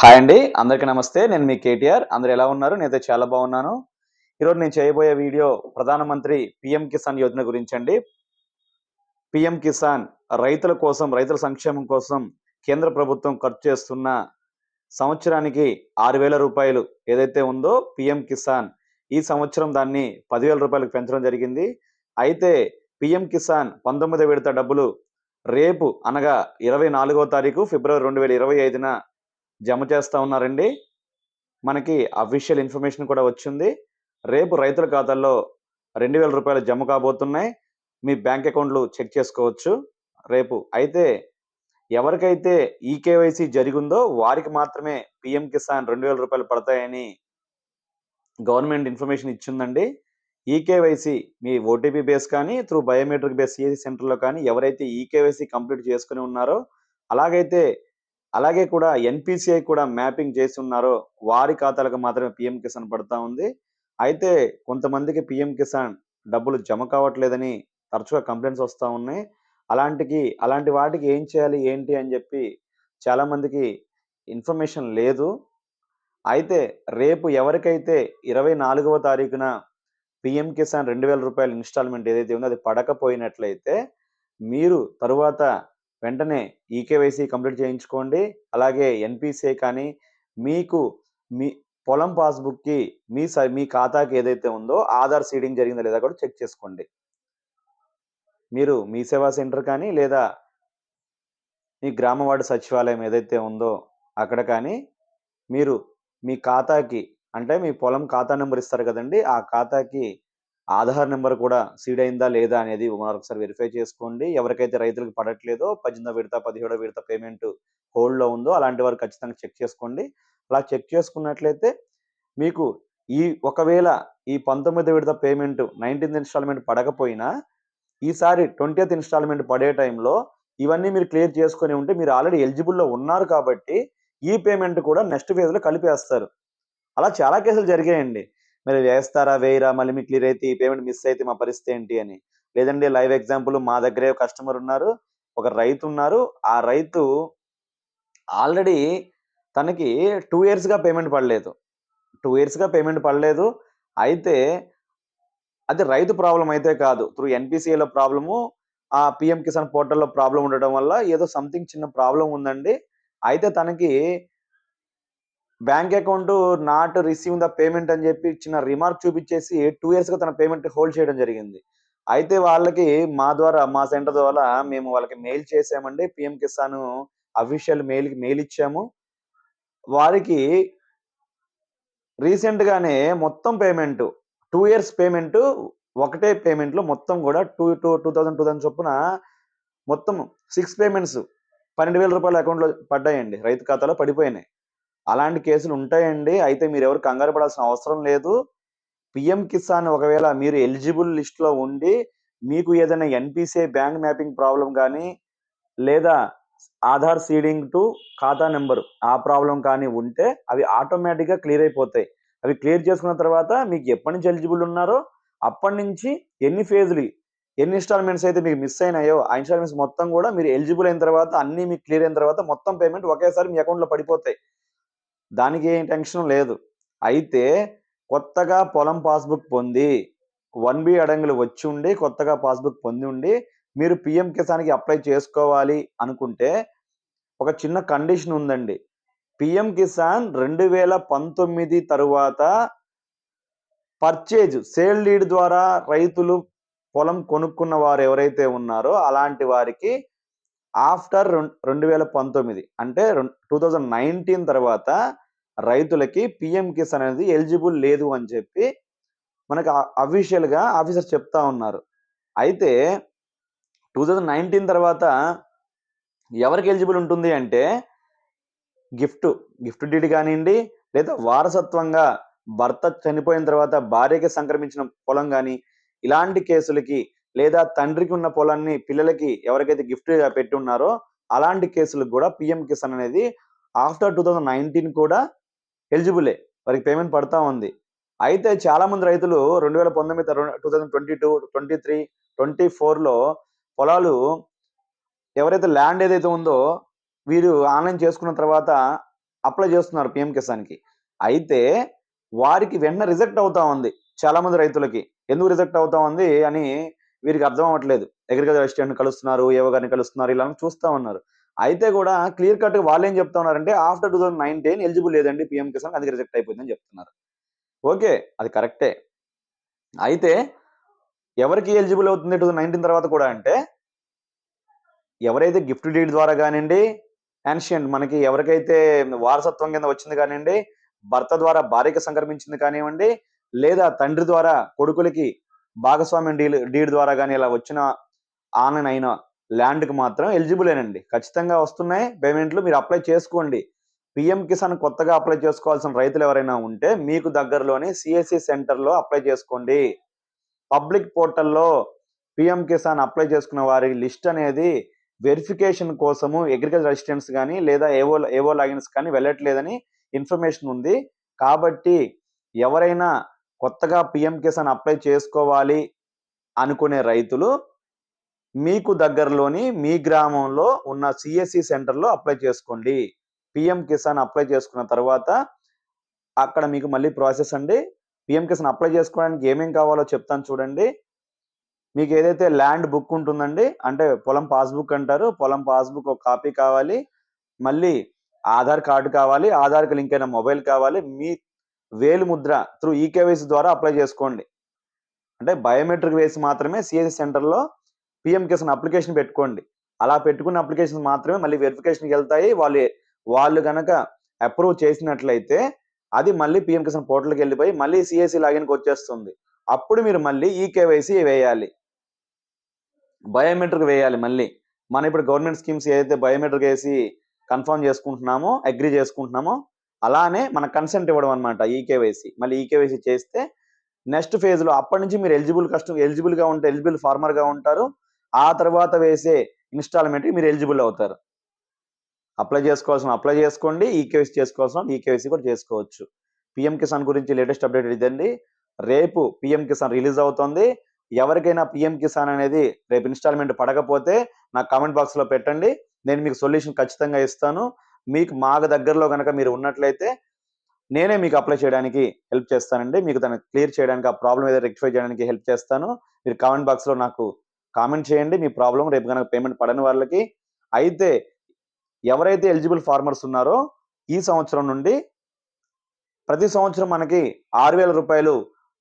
Hi అండి అందరికీ నమస్తే. నేను మీ కేటీఆర్. అందరు ఎలా ఉన్నారు? నేనైతే చాలా బాగున్నాను. ఈరోజు నేను చేయబోయే వీడియో ప్రధానమంత్రి పిఎం కిసాన్ యోజన గురించి అండి పిఎం కిసాన్ రైతుల కోసం రైతుల సంక్షేమం కోసం కేంద్ర ప్రభుత్వం ఖర్చు చేస్తున్న సంవత్సరానికి ఆరు వేల రూపాయలు ఏదైతే ఉందో పిఎం కిసాన్ ఈ సంవత్సరం దాన్ని పదివేల రూపాయలకు పెంచడం జరిగింది. అయితే పిఎం కిసాన్ పంతొమ్మిది విడత డబ్బులు రేపు అనగా ఇరవై నాలుగో తారీఖు ఫిబ్రవరి రెండు వేల ఇరవై ఐదున జమ చేస్తూ ఉన్నారండి. మనకి అఫీషియల్ ఇన్ఫర్మేషన్ కూడా వచ్చింది. రేపు రైతుల ఖాతాల్లో రెండు వేల రూపాయలు జమ కాబోతున్నాయి. మీ బ్యాంక్ అకౌంట్లు చెక్ చేసుకోవచ్చు. రేపు అయితే ఎవరికైతే ఈ కేవైసీ జరిగిందో వారికి మాత్రమే పిఎం కిసాన్ రెండు వేల రూపాయలు పడతాయని గవర్నమెంట్ ఇన్ఫర్మేషన్ ఇచ్చిందండి. ఈ మీ ఓటీపీ బేస్ కానీ త్రూ బయోమెట్రిక్ బేస్ సిఎసి సెంటర్లో కానీ ఎవరైతే ఈ కంప్లీట్ చేసుకుని ఉన్నారో అలాగైతే అలాగే కూడా ఎన్పిసిఐ కూడా మ్యాపింగ్ చేసి ఉన్నారో వారి ఖాతాలకు మాత్రమే పిఎం కిసాన్ పడతా ఉంది. అయితే కొంతమందికి పిఎం కిసాన్ డబ్బులు జమ కావట్లేదని తరచుగా కంప్లైంట్స్ వస్తూ ఉన్నాయి. అలాంటికి అలాంటి వాటికి ఏం చేయాలి ఏంటి అని చెప్పి చాలామందికి ఇన్ఫర్మేషన్ లేదు. అయితే రేపు ఎవరికైతే ఇరవై నాలుగవ తారీఖున పిఎం కిసాన్ రెండు వేల రూపాయల ఇన్స్టాల్మెంట్ ఏదైతే ఉందో అది పడకపోయినట్లయితే మీరు తరువాత వెంటనే ఈకేవైసీ కంప్లీట్ చేయించుకోండి. అలాగే ఎన్పిసిఐ కానీ మీకు మీ పొలం పాస్బుక్కి మీ స మీ ఖాతాకి ఏదైతే ఉందో ఆధార్ సీడింగ్ జరిగిందో లేదా కూడా చెక్ చేసుకోండి. మీరు మీ సేవా సెంటర్ కానీ లేదా మీ గ్రామ వార్డు సచివాలయం ఏదైతే ఉందో అక్కడ కానీ మీరు మీ ఖాతాకి అంటే మీ పొలం ఖాతా నెంబర్ ఇస్తారు కదండి ఆ ఖాతాకి ఆధార్ నెంబర్ కూడా సీడ్ అయిందా లేదా అనేది మరొకసారి వెరిఫై చేసుకోండి. ఎవరికైతే రైతులకు పడట్లేదో పద్దెనిమిదో విడత పదిహేడో విడత పేమెంట్ హోల్డ్లో ఉందో అలాంటి వారు ఖచ్చితంగా చెక్ చేసుకోండి. అలా చెక్ చేసుకున్నట్లయితే మీకు ఈ ఒకవేళ ఈ పంతొమ్మిదో విడత పేమెంట్ నైన్టీన్త్ ఇన్స్టాల్మెంట్ పడకపోయినా ఈసారి ట్వంటీత్ ఇన్స్టాల్మెంట్ పడే టైంలో ఇవన్నీ మీరు క్లియర్ చేసుకొని ఉంటే మీరు ఆల్రెడీ ఎలిజిబుల్లో ఉన్నారు కాబట్టి ఈ పేమెంట్ కూడా నెక్స్ట్ ఫేజ్లో కలిపేస్తారు. అలా చాలా కేసులు జరిగాయండి. మీరు వేస్తారా వేయరా? మళ్ళీ మీకు క్లియర్ అయితే ఈ పేమెంట్ మిస్ అయితే మా పరిస్థితి ఏంటి అని. లేదండి లైవ్ ఎగ్జాంపుల్ మా దగ్గరే కస్టమర్ ఉన్నారు ఒక రైతు ఉన్నారు. ఆ రైతు ఆల్రెడీ తనకి టూ ఇయర్స్గా పేమెంట్ పడలేదు. టూ ఇయర్స్గా పేమెంట్ పడలేదు. అయితే అది రైతు ప్రాబ్లం అయితే కాదు. త్రూ ఎన్పిసిఏలో ప్రాబ్లము ఆ పిఎం కిసాన్ పోర్టల్లో ప్రాబ్లం ఉండడం వల్ల ఏదో సంథింగ్ చిన్న ప్రాబ్లం ఉందండి. అయితే తనకి bank account not receive the payment అని చెప్పి చిన్న రిమార్క్ చూపించేసి టూ ఇయర్స్గా తన పేమెంట్ హోల్డ్ చేయడం జరిగింది. అయితే వాళ్ళకి మా ద్వారా మా సెంటర్ ద్వారా మేము వాళ్ళకి మెయిల్ చేసామండి. పిఎం కిసాన్ అఫీషియల్ మెయిల్కి మెయిల్ ఇచ్చాము. వారికి రీసెంట్గానే మొత్తం పేమెంట్ టూ ఇయర్స్ పేమెంట్ ఒకటే పేమెంట్లో మొత్తం కూడా two two two thousand two thousand చొప్పున మొత్తం సిక్స్ పేమెంట్స్ పన్నెండు వేల రూపాయల అకౌంట్లో పడ్డాయండి. రైతు ఖాతాలో పడిపోయినాయి. అలాంటి కేసులు ఉంటాయండి. అయితే మీరు ఎవరు కంగారు పడాల్సిన అవసరం లేదు. పిఎం కిసాన్ ఒకవేళ మీరు ఎలిజిబుల్ లిస్ట్లో ఉండి మీకు ఏదైనా ఎన్పిసిఐ బ్యాంక్ మ్యాపింగ్ ప్రాబ్లం కానీ లేదా ఆధార్ సీడింగ్ టు ఖాతా నెంబరు ఆ ప్రాబ్లం కానీ ఉంటే అవి ఆటోమేటిక్గా క్లియర్ అయిపోతాయి. అవి క్లియర్ చేసుకున్న తర్వాత మీకు ఎప్పటి నుంచి ఎలిజిబుల్ ఉన్నారో అప్పటి నుంచి ఎన్ని ఫేజులు ఎన్ని ఇన్స్టాల్మెంట్స్ అయితే మీకు మిస్ అయినాయో ఆ ఇన్స్టాల్మెంట్స్ మొత్తం కూడా మీరు ఎలిజిబుల్ అయిన తర్వాత అన్నీ మీకు క్లియర్ అయిన తర్వాత మొత్తం పేమెంట్ ఒకేసారి మీ అకౌంట్లో పడిపోతాయి. దానికి ఏం టెన్షన్ లేదు. అయితే కొత్తగా పొలం పాస్బుక్ పొంది వన్ బి అడంగులు వచ్చి ఉండి కొత్తగా పాస్బుక్ పొంది ఉండి మీరు పిఎం కిసాన్కి అప్లై చేసుకోవాలి అనుకుంటే ఒక చిన్న కండిషన్ ఉందండి. పిఎం కిసాన్ రెండు వేల పంతొమ్మిది తరువాత పర్చేజ్ సేల్ లీడ్ ద్వారా రైతులు పొలం కొనుక్కున్న వారు ఎవరైతే ఉన్నారో అలాంటి వారికి ఆఫ్టర్ రెండు వేల పంతొమ్మిది అంటే టూ థౌజండ్ నైన్టీన్ తర్వాత రైతులకి పిఎం కిసాన్ అనేది ఎలిజిబుల్ లేదు అని చెప్పి మనకు అఫీషియల్గా ఆఫీసర్ చెప్తా ఉన్నారు. అయితే టూ థౌజండ్ నైన్టీన్ తర్వాత ఎవరికి ఎలిజిబుల్ ఉంటుంది అంటే గిఫ్ట్ గిఫ్ట్ డీడ్ కానివ్వండి లేదా వారసత్వంగా భర్త చనిపోయిన తర్వాత భార్యకి సంక్రమించిన పొలం కానీ ఇలాంటి కేసులకి లేదా తండ్రికి ఉన్న పొలాన్ని పిల్లలకి ఎవరికైతే గిఫ్ట్ పెట్టి ఉన్నారో అలాంటి కేసులకు కూడా పిఎం కిసాన్ అనేది ఆఫ్టర్ టూ థౌజండ్ నైన్టీన్ కూడా ఎలిజిబులే వారికి పేమెంట్ పడతా ఉంది. అయితే చాలా మంది రైతులు రెండు వేల పంతొమ్మిది two thousand twenty two twenty three twenty ఫోర్లో పొలాలు ఎవరైతే ల్యాండ్ ఏదైతే ఉందో వీరు ఆన్లైన్ చేసుకున్న తర్వాత అప్లై చేస్తున్నారు పిఎం కిసాన్కి అయితే వారికి వెంటనే రిజెక్ట్ అవుతా ఉంది చాలా మంది రైతులకి. ఎందుకు రిజెక్ట్ అవుతా ఉంది అని వీరికి అర్థం అవ్వట్లేదు. అగ్రికల్చర్ అసిస్టెంట్ కలుస్తున్నారు ఏవో గారిని కలుస్తున్నారు ఇలా చూస్తూ ఉన్నారు. అయితే కూడా క్లియర్ కట్ వాళ్ళు ఏం చెప్తా ఉన్నారంటే after two thousand nineteen eligible లేదండి పిఎం కిసాన్ అది రిజెక్ట్ అయిపోయిందని చెప్తున్నారు. ఓకే అది కరెక్టే. అయితే ఎవరికి ఎలిజిబుల్ అవుతుంది టూ థౌసండ్ నైన్టీన్ తర్వాత కూడా అంటే ఎవరైతే గిఫ్ట్ డీడ్ ద్వారా కానివ్వండి యాన్షియంట్ మనకి ఎవరికైతే వారసత్వం కింద వచ్చింది కానివ్వండి భర్త ద్వారా భార్యకి సంక్రమించింది కానివ్వండి లేదా తండ్రి ద్వారా కొడుకులకి భాగస్వామ్యం డీల్ డీడ్ ద్వారా కానీ ఇలా వచ్చిన ఆన్ అయిన ల్యాండ్కి మాత్రం ఎలిజిబులేనండి ఖచ్చితంగా వస్తున్నాయి. పేమెంట్లు మీరు అప్లై చేసుకోండి. పిఎం కిసాన్ కొత్తగా అప్లై చేసుకోవాల్సిన రైతులు ఎవరైనా ఉంటే మీకు దగ్గరలోని సిఎస్సి సెంటర్లో అప్లై చేసుకోండి. పబ్లిక్ పోర్టల్లో పిఎం కిసాన్ అప్లై చేసుకున్న వారి లిస్ట్ అనేది వెరిఫికేషన్ కోసము అగ్రికల్చర్ రెసిస్టెంట్స్ కానీ లేదా ఏవో ఏవో లాగిన్స్ కానీ వెళ్ళట్లేదని ఇన్ఫర్మేషన్ ఉంది. కాబట్టి ఎవరైనా కొత్తగా పిఎం కిసాన్ అప్లై చేసుకోవాలి అనుకునే రైతులు మీకు దగ్గరలోని మీ గ్రామంలో ఉన్న సిఎస్సి సెంటర్లో అప్లై చేసుకోండి. పిఎం కిసాన్ అప్లై చేసుకున్న తర్వాత అక్కడ మీకు మళ్ళీ ప్రాసెస్ అండి. పిఎం కిసాన్ అప్లై చేసుకోవడానికి ఏమేం కావాలో చెప్తాను చూడండి. మీకు ఏదైతే ల్యాండ్ బుక్ ఉంటుందండి అంటే పొలం పాస్బుక్ అంటారు. పొలం పాస్బుక్ ఒక కాపీ కావాలి. మళ్ళీ ఆధార్ కార్డు కావాలి. ఆధార్కి లింక్ అయిన మొబైల్ కావాలి. మీ వేలు ముద్ర త్రూ ఈకేవైసీ ద్వారా అప్లై చేసుకోండి. అంటే బయోమెట్రిక్ వేసి మాత్రమే సిఎస్సి సెంటర్లో పిఎం కిసాన్ అప్లికేషన్ పెట్టుకోండి. అలా పెట్టుకున్న అప్లికేషన్ మాత్రమే మళ్ళీ వెరిఫికేషన్కి వెళ్తాయి. వాళ్ళు వాళ్ళు కనుక అప్రూవ్ చేసినట్లయితే అది మళ్ళీ పిఎం కిసాన్ పోర్టల్కి వెళ్ళిపోయి మళ్ళీ సిఎస్సి లాగిన్కి వచ్చేస్తుంది. అప్పుడు మీరు మళ్ళీ ఈకేవైసీ వేయాలి. బయోమెట్రిక్ వేయాలి మళ్ళీ. మన ఇప్పుడు గవర్నమెంట్ స్కీమ్స్ ఏదైతే బయోమెట్రిక్ వేసి కన్ఫర్మ్ చేసుకుంటున్నామో అగ్రి చేసుకుంటున్నామో అలానే మన కన్సెంట్ ఇవ్వడం అనమాట ఈకేవైసీ మళ్ళీ ఈకేవైసీ చేస్తే నెక్స్ట్ ఫేజ్లో అప్పటి నుంచి మీరు ఎలిజిబుల్ కస్టమర్ ఎలిజిబుల్గా ఉంటే ఎలిజిబుల్ ఫార్మర్గా ఉంటారు. ఆ తర్వాత వేసే ఇన్స్టాల్మెంట్కి మీరు ఎలిజిబుల్ అవుతారు. అప్లై చేసుకోవాల్సిన అప్లై చేసుకోండి. ఈకేవైసీ చేసుకోవాల్సిన ఈకేవైసీ కూడా చేసుకోవచ్చు. పిఎం కిసాన్ గురించి లేటెస్ట్ అప్డేట్ ఇదండి. రేపు పిఎం కిసాన్ రిలీజ్ అవుతుంది. ఎవరికైనా పిఎం కిసాన్ అనేది రేపు ఇన్స్టాల్మెంట్ పడకపోతే నాకు కామెంట్ బాక్స్లో పెట్టండి. నేను మీకు సొల్యూషన్ ఖచ్చితంగా ఇస్తాను. మీకు మాకు దగ్గరలో కనుక మీరు ఉన్నట్లయితే నేనే మీకు అప్లై చేయడానికి హెల్ప్ చేస్తానండి. మీకు దాన్ని క్లియర్ చేయడానికి ఆ ప్రాబ్లం ఏదో రెక్టిఫై చేయడానికి హెల్ప్ చేస్తాను మీరు కామెంట్ బాక్స్లో నాకు కామెంట్ చేయండి. మీ ప్రాబ్లం రేపు కనుక పేమెంట్ పడని వాళ్ళకి. అయితే ఎవరైతే ఎలిజిబుల్ ఫార్మర్స్ ఉన్నారో ఈ సంవత్సరం నుండి ప్రతి సంవత్సరం మనకి ఆరు వేల రూపాయలు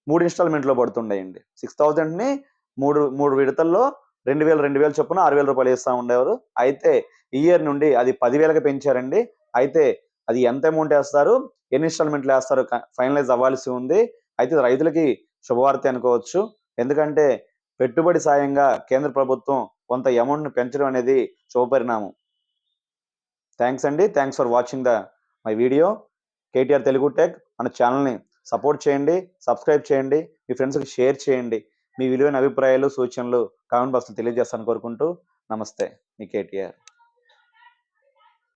మూడు ఇన్స్టాల్మెంట్లో పడుతుండేయండి. సిక్స్ థౌజండ్ని మూడు మూడు విడతల్లో రెండు వేలు రెండు వేలు చొప్పున ఆరు వేల రూపాయలు ఇస్తూ ఉండేవారు. అయితే ఈ ఇయర్ నుండి అది పదివేలకు పెంచారండి. అయితే అది ఎంత అమౌంట్ వేస్తారు? ఎన్ని ఇన్స్టాల్మెంట్లు వేస్తారు? ఫైనలైజ్ అవ్వాల్సి ఉంది. అయితే రైతులకి శుభవార్త అనుకోవచ్చు. ఎందుకంటే పెట్టుబడి సాయంగా కేంద్ర ప్రభుత్వం కొంత అమౌంట్ను పెంచడం అనేది శుభపరిణామం. థ్యాంక్స్ అండి. Thanks for watching the my video. KTR Telugu tech మన ఛానల్ని సపోర్ట్ చేయండి సబ్స్క్రైబ్ చేయండి మీ ఫ్రెండ్స్కి షేర్ చేయండి. మీ విలువైన అభిప్రాయాలు సూచనలు కామెంట్ బాక్స్లో తెలియజేస్తాను కోరుకుంటూ నమస్తే. మీ కేటీఆర్.